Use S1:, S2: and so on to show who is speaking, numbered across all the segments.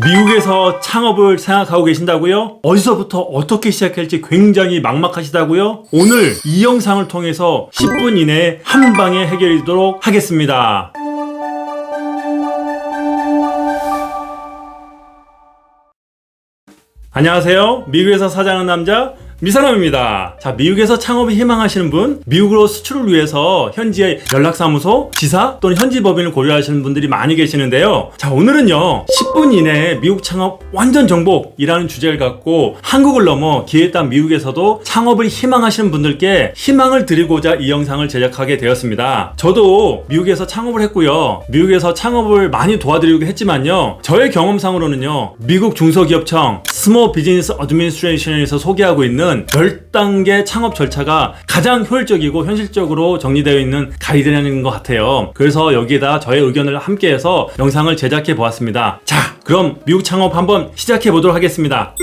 S1: 미국에서 창업을 생각하고 계신다고요? 어디서부터 어떻게 시작할지 굉장히 막막하시다고요? 오늘 이 영상을 통해서 10분 이내에 한 방에 해결하도록 하겠습니다. 안녕하세요. 미국에서 사장하는 남자 미사람입니다. 자, 미국에서 창업을 희망하시는 분, 미국으로 수출을 위해서 현지의 연락사무소, 지사 또는 현지 법인을 고려하시는 분들이 많이 계시는데요. 자, 오늘은요, 10분 이내에 미국 창업 완전 정복이라는 주제를 갖고 한국을 넘어 기회에 따른 미국에서도 창업을 희망하시는 분들께 희망을 드리고자 이 영상을 제작하게 되었습니다. 저도 미국에서 창업을 했고요. 미국에서 창업을 많이 도와드리고 했지만요. 저의 경험상으로는요, 미국 중소기업청 스몰 비즈니스 어드미니스트레이션에서 소개하고 있는 10단계 창업 절차가 가장 효율적이고 현실적으로 정리되어 있는 가이드라인인 것 같아요. 그래서 여기에다 저의 의견을 함께해서 영상을 제작해 보았습니다. 자, 그럼 미국 창업 한번 시작해 보도록 하겠습니다.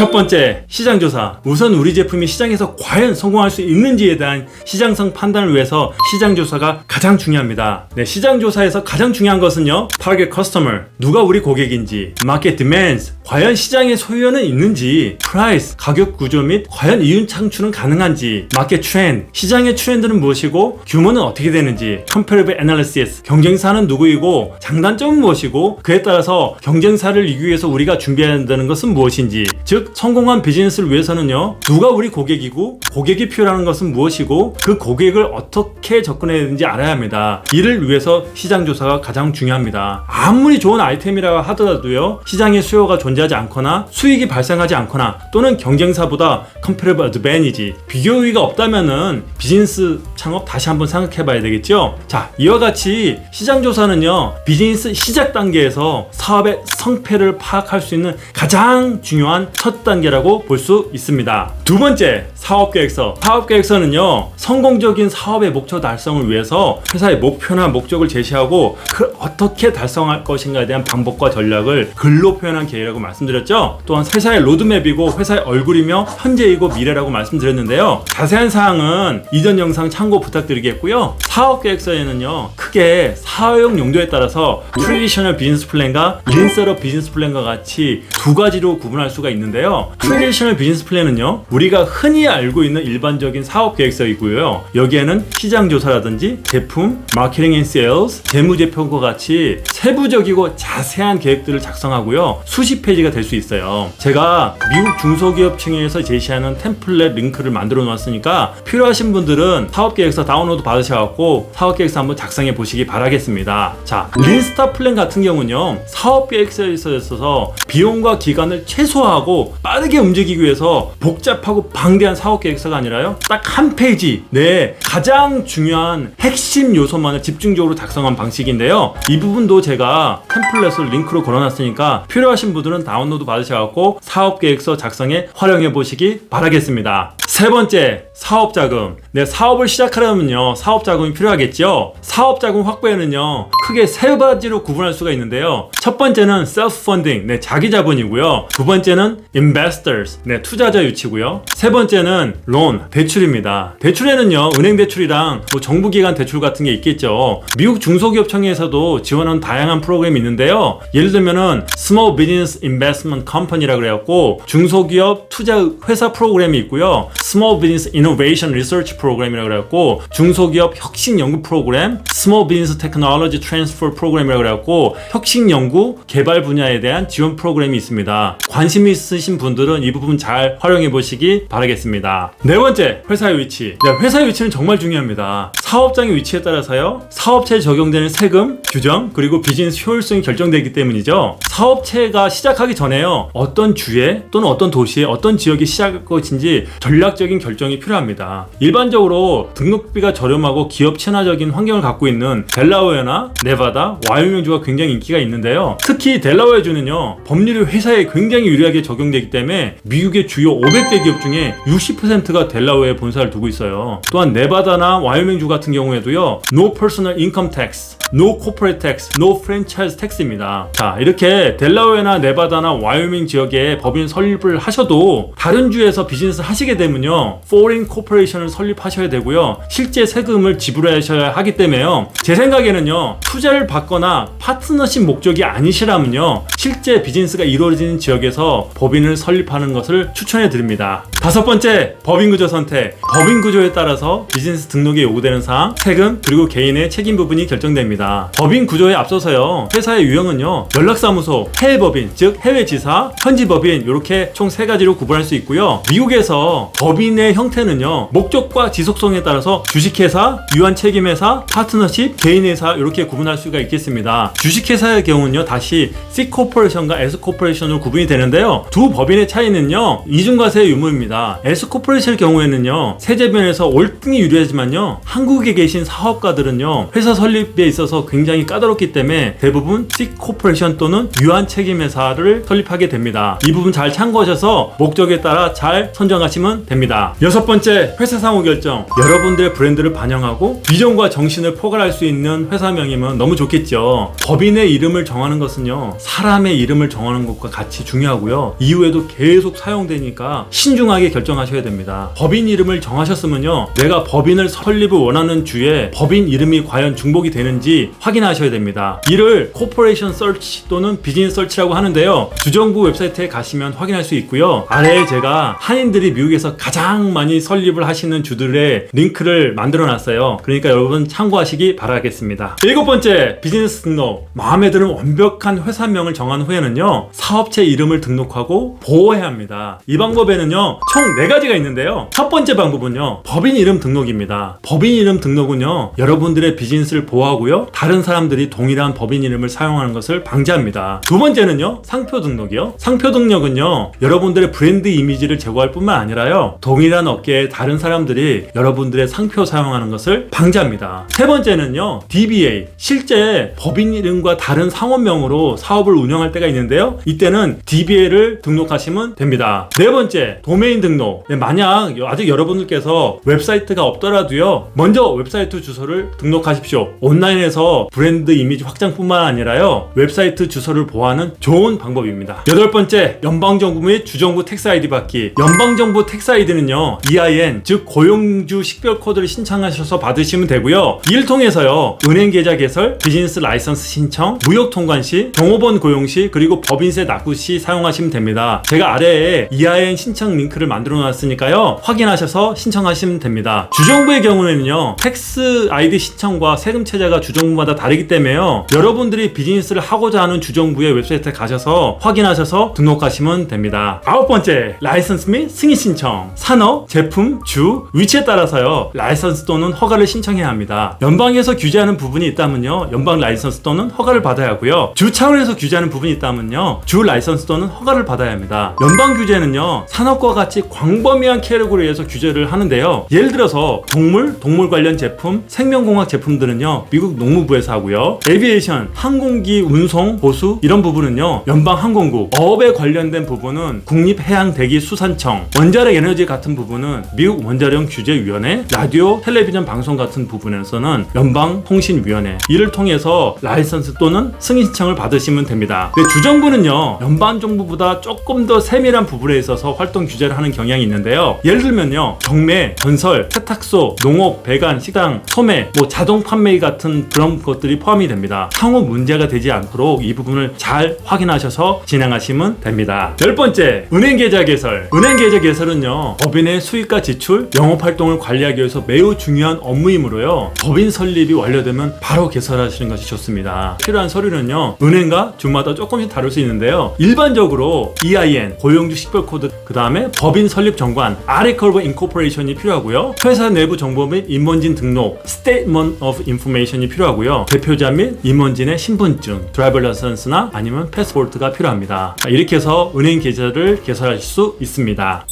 S1: 첫 번째, 시장조사. 우선 우리 제품이 시장에서 과연 성공할 수 있는지에 대한 시장성 판단을 위해서 시장조사가 가장 중요합니다. 네, 시장조사에서 가장 중요한 것은요, target customer. 누가 우리 고객인지, market demands. 과연 시장에 소유는 있는지, price. 가격 구조 및 과연 이윤 창출은 가능한지, market trend. 시장의 트렌드는 무엇이고, 규모는 어떻게 되는지, comparative analysis. 경쟁사는 누구이고, 장단점은 무엇이고, 그에 따라서 경쟁사를 이기기 위해서 우리가 준비해야 한다는 것은 무엇인지, 즉, 성공한 비즈니스를 위해서는요, 누가 우리 고객이고, 고객이 필요하는 것은 무엇이고, 그 고객을 어떻게 접근해야 되는지 알아야 합니다. 이를 위해서 시장 조사가 가장 중요합니다. 아무리 좋은 아이템이라 하더라도요, 시장에 수요가 존재 하지 않거나, 수익이 발생하지 않거나, 또는 경쟁사보다 comparable advantage, 비교의가 없다면은 비즈니스 창업 다시 한번 생각해 봐야 되겠죠? 자, 이와 같이 시장 조사는요, 비즈니스 시작 단계에서 사업의 성패를 파악할 수 있는 가장 중요한 첫 단계라고 볼 수 있습니다. 두 번째, 사업 계획서. 사업 계획서는요, 성공적인 사업의 목표 달성을 위해서 회사의 목표나 목적을 제시하고 그 어떻게 달성할 것인가에 대한 방법과 전략을 글로 표현한 계획이라고 말씀드 렸죠. 또한 회사의 로드맵이고 회사의 얼굴이며 현재이고 미래라고 말씀드렸는데요. 자세한 사항은 이전 영상 참고 부탁드리겠고요. 사업 계획서에는요, 크게 사용 용도에 따라서 트레디셔널 비즈니스 플랜과 인셋업 비즈니스 플랜과 같이 두 가지로 구분할 수가 있는데요. 트레디셔널 비즈니스 플랜은요, 우리가 흔히 알고 있는 일반적인 사업 계획서이고요. 여기에는 시장 조사라든지 제품, 마케팅 앤 세일즈, 재무제표과 같이 세부적이고 자세한 계획들을 작성하고요. 수십 페이지가 될 수 있어요. 제가 미국 중소기업층에서 제시하는 템플릿 링크를 만들어 놓았으니까 필요하신 분들은 사업 계획서 다운로드 받으셔갖고 사업 계획서 한번 작성해 보시기 바라겠습니다. 자, 린스타 플랜 같은 경우는요. 사업 계획서에 있어서 비용과 기간을 최소화하고 빠르게 움직이기 위해서 복잡하고 방대한 사업 계획서가 아니라요. 딱 한 페이지 내 가장 중요한 핵심 요소만을 집중적으로 작성한 방식인데요. 이 부분도 제가 템플릿을 링크로 걸어놨으니까 필요하신 분들은 다운로드 받으셔갖고 사업 계획서 작성에 활용해 보시기 바라겠습니다. 세 번째, 사업 자금. 네, 사업을 시작하려면요, 사업 자금이 필요하겠죠? 사업 자금 확보에는요, 크게 세 가지로 구분할 수가 있는데요. 첫 번째는 self-funding, 네, 자기 자본이고요. 두 번째는 investors, 네, 투자자 유치고요. 세 번째는 loan, 대출입니다. 대출에는요, 은행 대출이랑 뭐 정부 기관 대출 같은 게 있겠죠. 미국 중소기업청에서도 지원하는 다양한 프로그램이 있는데요. 예를 들면은 Small Business Investment Company라 그래갖고 중소기업 투자 회사 프로그램이 있고요. Small Business Innovation Research 프로그램이라 그래갖고 중소기업 혁신 연구 프로그램, Small Business Technology Transfer 프로그램이라 그래갖고 혁신 연구 개발 분야에 대한 지원 프로그램이 있습니다. 관심 있으신 분들은 이 부분 잘 활용해 보시기 바라겠습니다. 네 번째, 회사의 위치. 네, 회사의 위치는 정말 중요합니다. 사업장의 위치에 따라서요, 사업체에 적용되는 세금, 규정, 그리고 비즈니스 효율성이 결정되기 때문이죠. 사업체가 시작하기 전에요, 어떤 주에 또는 어떤 도시에 어떤 지역에 시작할 것인지 전략 적인 결정이 필요합니다. 일반적으로 등록비가 저렴하고 기업 친화적인 환경을 갖고 있는 델라웨어나 네바다, 와이오밍주가 굉장히 인기가 있는데요. 특히 델라웨어주는요, 법률이 회사에 굉장히 유리하게 적용되기 때문에 미국의 주요 500대 기업 중에 60%가 델라웨어에 본사를 두고 있어요. 또한 네바다나 와이오밍주 같은 경우에도요, No Personal Income Tax, No Corporate Tax, No Franchise Tax입니다. 자, 이렇게 델라웨어나 네바다나 와이오밍 지역에 법인 설립을 하셔도 다른 주에서 비즈니스 하시게 되면 요, 설립은요, foreign corporation을 설립하셔야 되고요, 실제 세금을 지불하셔야 하기 때문에요. 제 생각에는요, 투자를 받거나 파트너십 목적이 아니시라면요, 실제 비즈니스가 이루어지는 지역에서 법인을 설립하는 것을 추천해 드립니다. 다섯 번째, 법인 구조 선택. 법인 구조에 따라서 비즈니스 등록에 요구되는 사항, 세금, 그리고 개인의 책임 부분이 결정됩니다. 법인 구조에 앞서서요, 회사의 유형은요, 연락사무소, 해외 법인, 즉 해외 지사, 현지 법인 이렇게 총 세 가지로 구분할 수 있고요. 미국에서 법인의 형태는요, 목적과 지속성에 따라서 주식회사, 유한 책임회사, 파트너십, 개인회사 이렇게 구분할 수가 있겠습니다. 주식회사의 경우는요, 다시 C 코 퍼레이션과 S 코퍼레이션으로 구분이 되는데요. 두 법인의 차이는요, 이중과세 유무입니다. S 코퍼레이션의 경우에는요, 세제면에서 월등히 유리하지만요, 한국에 계신 사업가들은요, 회사 설립에 있어서 굉장히 까다롭기 때문에 대부분 C 코퍼레이션 또는 유한 책임 회사를 설립하게 됩니다. 이 부분 잘 참고하셔서 목적에 따라 잘 선정하시면 됩니다. 여섯 번째, 회사 상호 결정. 여러분들의 브랜드를 반영하고 비전과 정신을 포괄할 수 있는 회사명이면 너무 좋겠죠. 법인의 이름을 정하는 것은요, 사람 의 이름을 정하는 것과 같이 중요하고요. 이후에도 계속 사용되니까 신중하게 결정하셔야 됩니다. 법인 이름을 정하셨으면요, 내가 법인을 설립을 원하는 주에 법인 이름이 과연 중복이 되는지 확인하셔야 됩니다. 이를 코퍼레이션 설치 또는 비즈니스 설치라고 하는데요. 주정부 웹사이트에 가시면 확인할 수 있고요. 아래에 제가 한인들이 미국에서 가장 많이 설립을 하시는 주들의 링크를 만들어 놨어요. 그러니까 여러분 참고하시기 바라겠습니다. 일곱 번째, 비즈니스 등록. 마음에 드는 완벽한 회사명을 정한 후에는요, 사업체 이름을 등록하고 보호해야 합니다. 이 방법에는요, 총네 가지가 있는데요. 첫 번째 방법은요, 법인 이름 등록입니다. 법인 이름 등록은요, 여러분들의 비즈니스를 보호하고요, 다른 사람들이 동일한 법인 이름을 사용하는 것을 방지합니다. 두 번째는요, 상표 등록이요. 상표 등록은요, 여러분들의 브랜드 이미지를 제거할 뿐만 아니라요, 동일한 업계의 다른 사람들이 여러분들의 상표 사용하는 것을 방지합니다. 세 번째는요, DBA. 실제 법인 이름과 다른 상호명으로 사업을 운영 할 때가 있는데요. 이때는 DBA를 등록하시면 됩니다. 네 번째, 도메인 등록. 네, 만약 아직 여러분들께서 웹사이트가 없더라도요, 먼저 웹사이트 주소를 등록하십시오. 온라인에서 브랜드 이미지 확장뿐만 아니라요, 웹사이트 주소를 보호하는 좋은 방법입니다. 여덟 번째, 연방정부 및 주정부 아이디 받기. 연방정부 텍스 아이디는요, EIN, 즉 고용주 식별 코드를 신청하셔서 받으시면 되고요. 이를 통해서요, 은행 계좌 개설, 비즈니스 라이선스 신청, 무역 통관 시, 종업원 고용 시, 그리고 법인세 납부 시 사용하시면 됩니다. 제가 아래에 EIN 신청 링크를 만들어 놨으니까요, 확인하셔서 신청하시면 됩니다. 주정부의 경우에는요, 텍스 아이디 신청과 세금 체제가 주정부마다 다르기 때문에요, 여러분들이 비즈니스를 하고자 하는 주정부의 웹사이트에 가셔서 확인하셔서 등록하시면 됩니다. 아홉 번째, 라이선스 및 승인 신청. 산업, 제품, 주, 위치에 따라서요, 라이선스 또는 허가를 신청해야 합니다. 연방에서 규제하는 부분이 있다면요, 연방 라이선스 또는 허가를 받아야 하고요. 주 차원에서 규제하는 부분이 있다면요, 주 라이선스 또는 허가를 받아야 합니다. 연방 규제는요, 산업과 같이 광범위한 캐러고리에서 규제를 하는데요. 예를 들어서 동물, 동물 관련 제품, 생명공학 제품들은요, 미국 농무부에서 하고요. 에비에이션, 항공기 운송, 보수 이런 부분은요, 연방 항공국, 어업에 관련된 부분은 국립해양대기수산청, 원자력 에너지 같은 부분은 미국 원자력 규제위원회, 라디오, 텔레비전 방송 같은 부분에서는 연방 통신위원회 이를 통해서 라이선스 또는 승인 신청을 받으시면 됩니다. 근데 주정부는요 연방 정부보다 조금 더 세밀한 부분에 있어서 활동 규제를 하는 경향이 있는데요. 예를 들면요 경매, 건설, 세탁소, 농업, 배관, 식당, 소매, 뭐 자동 판매 같은 그런 것들이 포함이 됩니다. 향후 문제가 되지 않도록 이 부분을 잘 확인하셔서 진행하시면 됩니다. 열 번째, 은행 계좌 개설. 은행 계좌 개설은요, 법인의 수익과 지출, 영업 활동을 관리하기 위해서 매우 중요한 업무이므로요, 법인 설립이 완료되면 바로 개설하시는 것이 좋습니다. 필요한 서류는요, 은행과 주마다 조금씩 다를 수 있는데요, 일반적으로 EIN, 고용주 식별 코드, 그 다음에 법인 설립 정관, 아리컬브 인코퍼레이션이 필요하고요, 회사 내부 정보 및 임원진 등록, Statement of Information이 필요하고요, 대표자 및 임원진의 신분증, 드라이버 라이선스나 아니면 패스포트가 필요합니다. 이렇게 해서 은행 계좌를 개설하실 수 있습니다.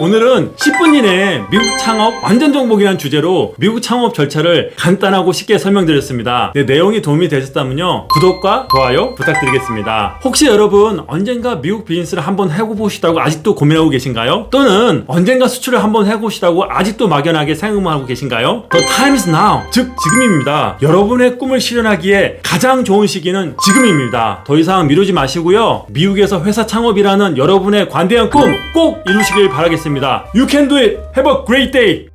S1: 오늘은 10분 이내에 미국 창업 완전 정복이라는 주제로 미국 창업 절차를 간단하고 쉽게 설명드렸습니다. 네, 내용이 도움이 되셨다면요. 구독과 좋아요 부탁드리겠습니다. 혹시 여러분 언젠가 미국 비즈니스를 한번 해보시다고 아직도 고민하고 계신가요? 또는 언젠가 수출을 한번 해보시다고 아직도 막연하게 생각만 하고 계신가요? The time is now. 즉, 지금입니다. 여러분의 꿈을 실현하기에 가장 좋은 시기는 지금입니다. 더 이상 미루지 마시고요. 미국에서 회사 창업이라는 여러분의 관대한 꿈 꼭 이루시길 바라 겠습니다. You can do it. Have a great day.